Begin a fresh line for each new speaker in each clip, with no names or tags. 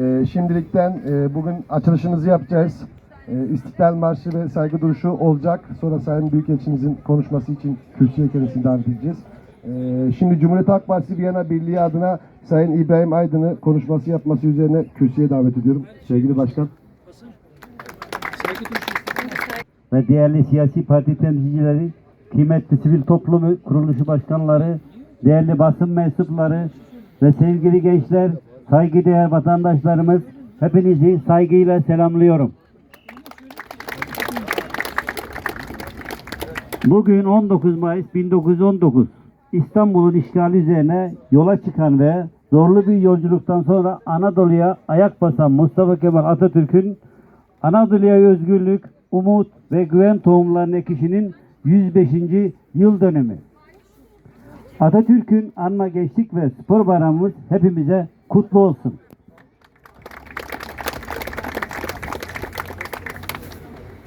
Ee, şimdilikten e, bugün açılışımızı yapacağız. Ee, İstiklal Marşı ve saygı duruşu olacak. Sonra Sayın Büyükelçimizin konuşması için kürsüye kendisini davet edeceğiz. Ee, şimdi Cumhuriyet Halk Partisi Viyana Birliği adına Sayın İbrahim Aydın'ı konuşması yapması üzerine kürsüye davet ediyorum. Sevgili Başkan.
ve değerli siyasi parti temsilcileri, kıymetli sivil toplum kuruluşu başkanları, değerli basın mensupları ve sevgili gençler, saygıdeğer vatandaşlarımız, hepinizi saygıyla selamlıyorum. Bugün 19 Mayıs 1919 İstanbul'un işgali üzerine yola çıkan ve zorlu bir yolculuktan sonra Anadolu'ya ayak basan Mustafa Kemal Atatürk'ün Anadolu'ya özgürlük, umut ve güven tohumlarının ekişinin 105. yıl dönümü. Atatürk'ün anma gençlik ve spor bayramımız hepimize kutlu olsun.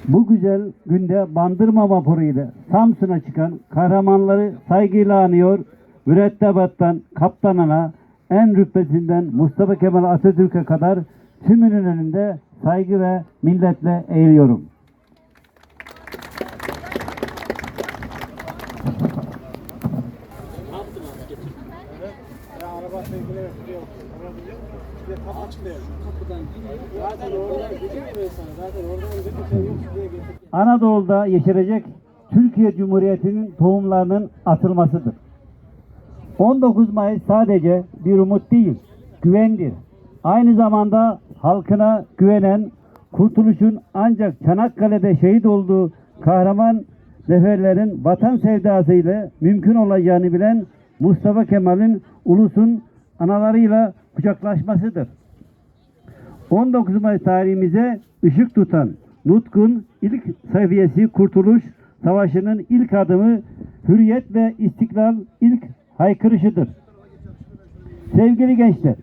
Bu güzel günde Bandırma vapuru ile Samsun'a çıkan kahramanları saygıyla anıyor. Mürettebattan kaptanına en rütbesinden Mustafa Kemal Atatürk'e kadar tümünün önünde saygı ve milletle eğiliyorum. Anadolu'da yeşerecek Türkiye Cumhuriyeti'nin tohumlarının atılmasıdır. 19 Mayıs sadece bir umut değil, güvendir. Aynı zamanda halkına güvenen, kurtuluşun ancak Çanakkale'de şehit olduğu kahraman neferlerin vatan sevdasıyla mümkün olacağını bilen Mustafa Kemal'in ulusun analarıyla kucaklaşmasıdır. 19 Mayıs tarihimize ışık tutan Nutk'un ilk seviyesi Kurtuluş Savaşı'nın ilk adımı hürriyet ve istiklal ilk haykırışıdır. Sevgili gençler,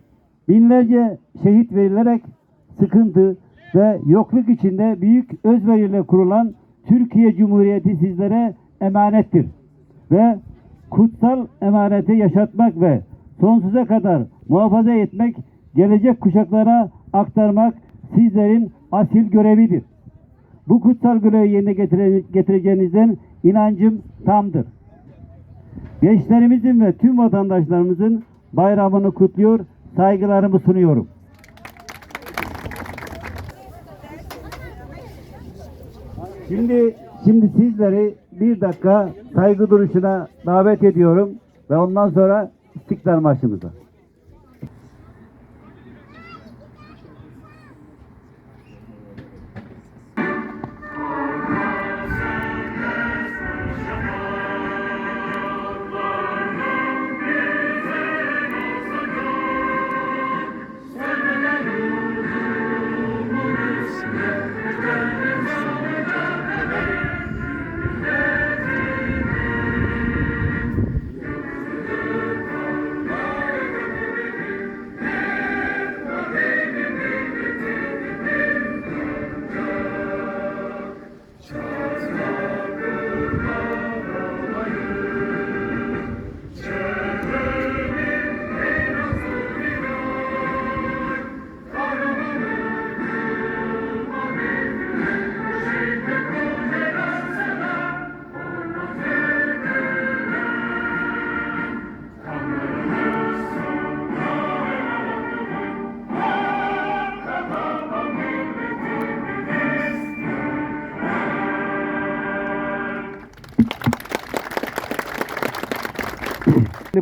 binlerce şehit verilerek sıkıntı ve yokluk içinde büyük özveriyle kurulan Türkiye Cumhuriyeti sizlere emanettir. Ve kutsal emaneti yaşatmak ve sonsuza kadar muhafaza etmek, gelecek kuşaklara aktarmak sizlerin asil görevidir. Bu kutsal görevi yerine getire- getireceğinizden inancım tamdır. Gençlerimizin ve tüm vatandaşlarımızın bayramını kutluyor, saygılarımı sunuyorum. Şimdi şimdi sizleri bir dakika saygı duruşuna davet ediyorum ve ondan sonra İstiklal Marşımıza.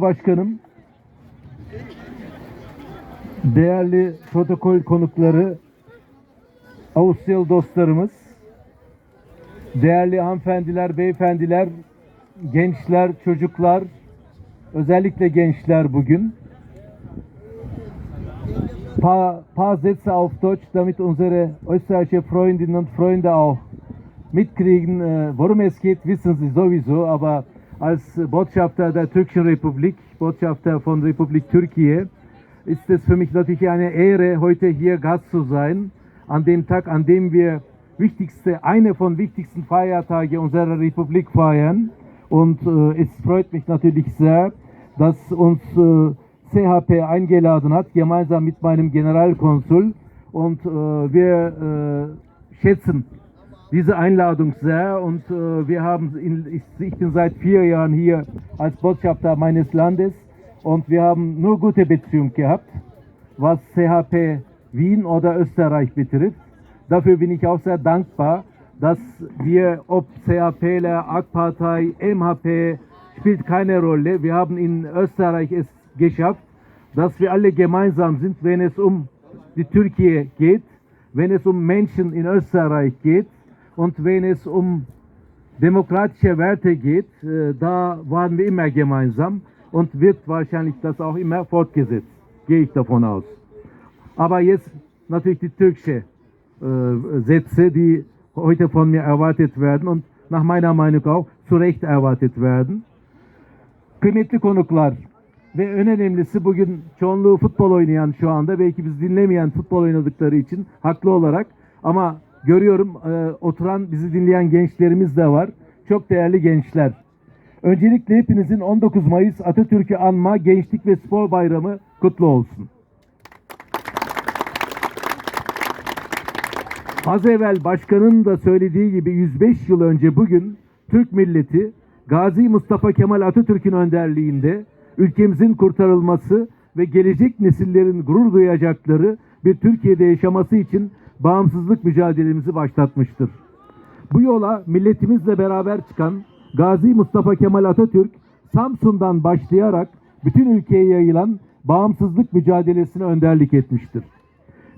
Başkanım, değerli protokol konukları, Avusturyalı dostlarımız, değerli hanımefendiler, beyefendiler, gençler, çocuklar, özellikle gençler bugün. Paar, paar Sätze auf Deutsch, damit unsere österreichische Freundinnen und Freunde auch mitkriegen, äh, worum es geht, wissen sie sowieso, aber als Botschafter der Türkischen Republik, Botschafter von Republik Türkei, ist es für mich natürlich eine Ehre, heute hier Gast zu sein, an dem Tag, an dem wir wichtigste, eine von wichtigsten Feiertage unserer Republik feiern. Und äh, es freut mich natürlich sehr, dass uns äh, CHP eingeladen hat, gemeinsam mit meinem Generalkonsul. Und äh, wir äh, schätzen diese Einladung sehr und äh, wir haben in, ich, ich bin seit vier Jahren hier als Botschafter meines Landes und wir haben nur gute Beziehungen gehabt, was CHP Wien oder Österreich betrifft. Dafür bin ich auch sehr dankbar, dass wir, ob CHPler, AK-Partei, MHP, spielt keine Rolle. Wir haben in Österreich es geschafft, dass wir alle gemeinsam sind, wenn es um die Türkei geht, wenn es um Menschen in Österreich geht und wenn es um demokratische Werte geht, äh, da waren wir immer gemeinsam und wird wahrscheinlich das auch immer fortgesetzt, gehe ich davon aus. Aber jetzt natürlich die türkische äh, Sätze, die heute von mir erwartet werden und nach meiner Meinung auch zu Recht erwartet werden. Kıymetli konuklar ve en önemlisi bugün çoğunluğu futbol oynayan şu anda belki bizi dinlemeyen futbol oynadıkları için haklı olarak ama görüyorum e, oturan bizi dinleyen gençlerimiz de var. Çok değerli gençler. Öncelikle hepinizin 19 Mayıs Atatürk'ü anma Gençlik ve Spor Bayramı kutlu olsun. Az evvel başkanın da söylediği gibi 105 yıl önce bugün Türk milleti Gazi Mustafa Kemal Atatürk'ün önderliğinde ülkemizin kurtarılması ve gelecek nesillerin gurur duyacakları bir Türkiye'de yaşaması için bağımsızlık mücadelemizi başlatmıştır. Bu yola milletimizle beraber çıkan Gazi Mustafa Kemal Atatürk Samsun'dan başlayarak bütün ülkeye yayılan bağımsızlık mücadelesine önderlik etmiştir.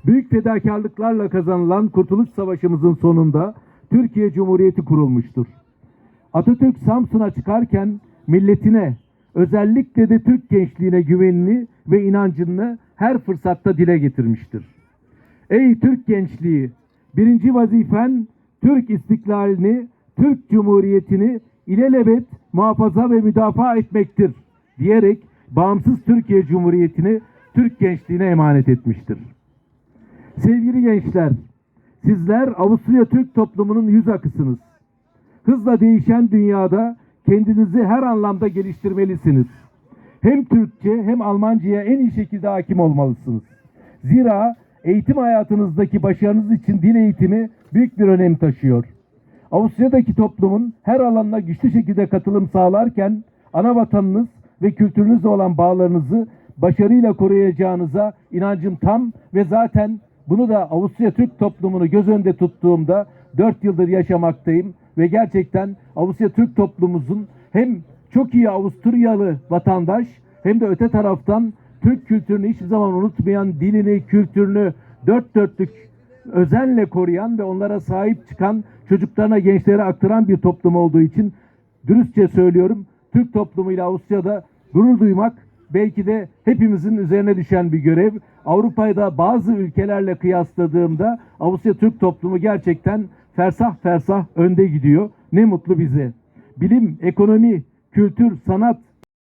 Büyük fedakarlıklarla kazanılan Kurtuluş Savaşımızın sonunda Türkiye Cumhuriyeti kurulmuştur. Atatürk Samsun'a çıkarken milletine, özellikle de Türk gençliğine güvenini ve inancını her fırsatta dile getirmiştir. Ey Türk gençliği, birinci vazifen Türk istiklalini, Türk Cumhuriyeti'ni ilelebet muhafaza ve müdafaa etmektir diyerek bağımsız Türkiye Cumhuriyeti'ni Türk gençliğine emanet etmiştir. Sevgili gençler, sizler Avusturya Türk toplumunun yüz akısınız. Hızla değişen dünyada kendinizi her anlamda geliştirmelisiniz. Hem Türkçe hem Almanca'ya en iyi şekilde hakim olmalısınız. Zira eğitim hayatınızdaki başarınız için dil eğitimi büyük bir önem taşıyor. Avusturya'daki toplumun her alanına güçlü şekilde katılım sağlarken ana vatanınız ve kültürünüzle olan bağlarınızı başarıyla koruyacağınıza inancım tam ve zaten bunu da Avusturya Türk toplumunu göz önünde tuttuğumda 4 yıldır yaşamaktayım ve gerçekten Avusturya Türk toplumumuzun hem çok iyi Avusturyalı vatandaş hem de öte taraftan Türk kültürünü hiçbir zaman unutmayan, dilini, kültürünü dört dörtlük özenle koruyan ve onlara sahip çıkan, çocuklarına, gençlere aktaran bir toplum olduğu için dürüstçe söylüyorum. Türk toplumuyla Avusturya'da gurur duymak belki de hepimizin üzerine düşen bir görev. Avrupa'da bazı ülkelerle kıyasladığımda Avusturya Türk toplumu gerçekten fersah fersah önde gidiyor. Ne mutlu bize. Bilim, ekonomi, kültür, sanat,